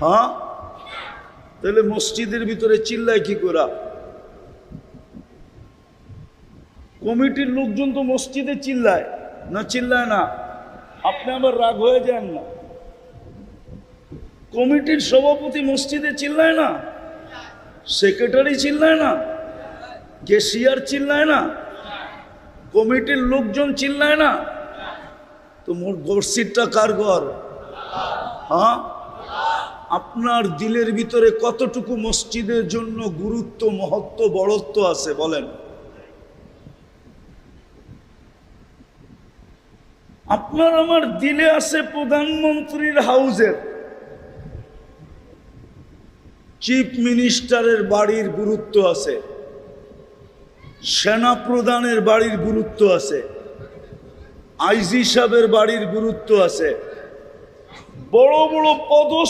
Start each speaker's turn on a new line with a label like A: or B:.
A: হ্যাঁ? তাহলে মসজিদের ভিতরে চিল্লায় কি করা? কমিটির লোকজন তো মসজিদে চিল্লায়। না চিল্লায় না। আপনি আবার রাগ হয়ে যান না। কমিটির সভাপতি মসজিদে চিল্লায় না? সেক্রেটারি চিল্লায় না? কেশিয়ার চিল্লায় না? কমিটির লোকজন চিল্লায় না? তো মোট মসজিদটা কার ঘর? হ্যাঁ? আপনার দিলের ভিতরে কতটুকু মসজিদের জন্য গুরুত্ব, মহত্ব, বড়ত্ব আছে বলেন? আপনার আমার দিলে আছে প্রধানমন্ত্রীর হাউজের। চিফ মিনিস্টারের বাড়ির গুরুত্ব আছে। সেনা প্রধানের বাড়ির গুরুত্ব আছে। আইজি সাহেবের বাড়ির গুরুত্ব আছে। বড় বড় পদ